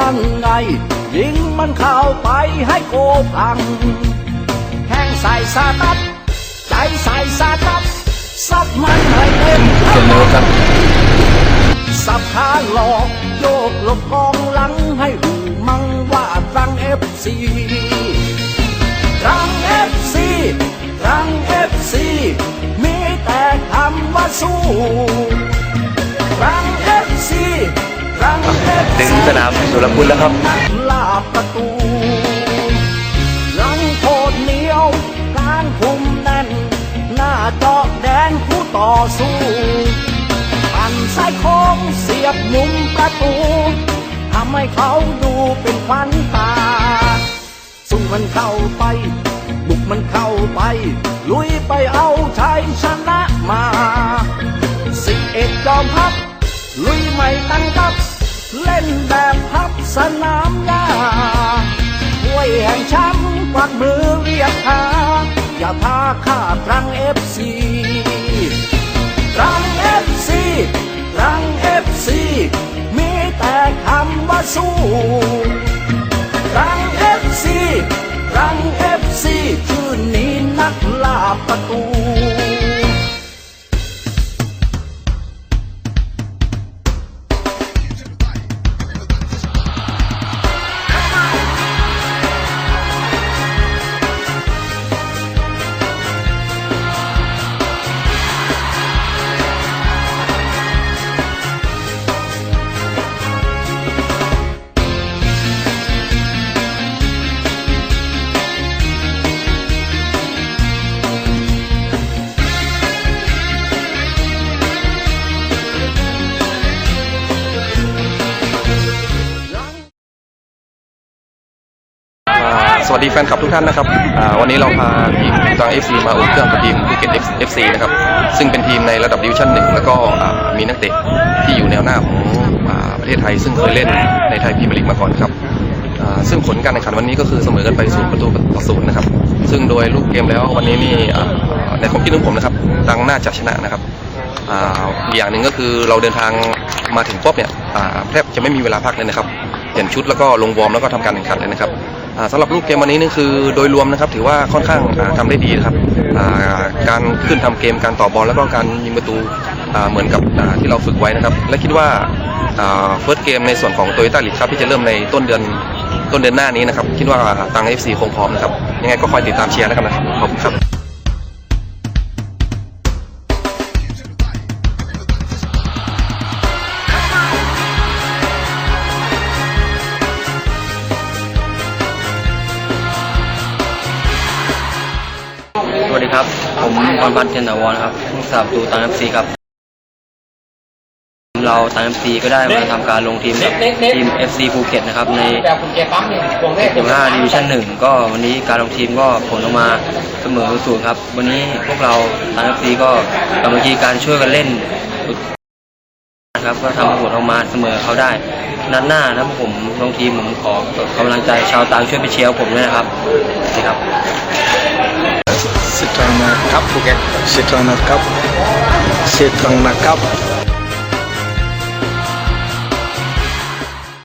นั่นไง ยิงมันเข้าไปให้โกพังแข้งใส่สาตัดใจใส่สาตัดซัดมันให้เต็มเสมอครับสับขาหลอกโยกหลบกองหลังให้รู้มั่งว่าตรังเอฟซีตรังเอฟซีตรังเอฟซีมีแต่คำว่าสู้ตรัง ถึงสนามสุรคุณแล้วครับลาบประตูหลังโคตรเหนียวกางคุมแน่น หน้าจาะแดนคู่ต่อสู้ปั่นสายโค้งเสียบมุมประตูทำให้เขาดูเป็นขวัญตา สู้มันเข้าไป บุกมันเข้าไป ลุยไปเอาชัยชนะ เล่นแบบพับสนามหญ้าห้วยแห่งช้ำกวักมือเรียกหาอย่าพาข้าตรังเอฟซี วัสดีแฟนคลับทุกท่านนะครับวันนี้เราพาทีมตัง FC มาอุ่นเครื่องกับทีมภูเก็ต FC นะครับซึ่งเป็นทีมในระดับดิวิชั่นหนึ่งแล้วก็มีนักเตะที่อยู่แนวหน้าของอประเทศไทย ซึ่งเคยเล่นในไทยพรีเมียร์ลีกมาก่อนครับซึ่งผลการแข่งขันวันนี้ก็คือเสมอกันไปศูนย์ประตูต่อศูนย์นะครับ ซึ่งโดยลูกเกมแล้ววันนี้นี่ในความคิดของผมนะครับตังน่าจะชนะนะครับอีกอย่างหนึ่งก็คือเราเดินทางมาถึงปุ๊บเนี่ยแทบจะไม่มีเวลาพักเลยนะครับเปลี่ยนชุดแล้วก็ลงวอร์มแล้วก็ทำการแข่งขันเลยนะครับ สำหรับลูกเกมวันนี้นี่คือโดยรวมนะครับ ถือว่าค่อนข้างทำทำได้ดีนะครับการขึ้นทำเกมการต่อบอลแล้วก็การยิงประตูเหมือนกับที่เราฝึกไว้นะครับ และคิดว่าเฟิร์สเกมในส่วนของโตโยต้าลีกครับที่จะเริ่มในต้นเดือนต้นเดือนหน้านี้นะครับ คิดว่าทางเอฟซีคงพร้อมนะครับ ยังไงก็คอยติดตามเชียร์นะครับขอบคุณครับ สวัสดีครับ ผมพรพัฒน์เทียนถาวรครับผู้สาประตูตังเอฟซีครับ เราตังเอฟซีก็ได้มาทำการลงทีมกับทีม FC ภูเก็ตนะครับ ใน15ดิวิชั่นหนึ่งก็วันนี้การลงทีมก็ผลออกมาเสมอศูนย์ครับ วันนี้พวกเราตังเอฟซีก็กำลังทีการช่วยกันเล่นนะครับก็ทำผลออกมาเสมอเขาได้นัดหน้าถ้าผมลงทีมผมขอกำลังใจชาวตังช่วยไปเชียร์ผมด้วยนะครับสวัสดีครับ Setrana Cup Phuket Setrana Cup Setrana Cup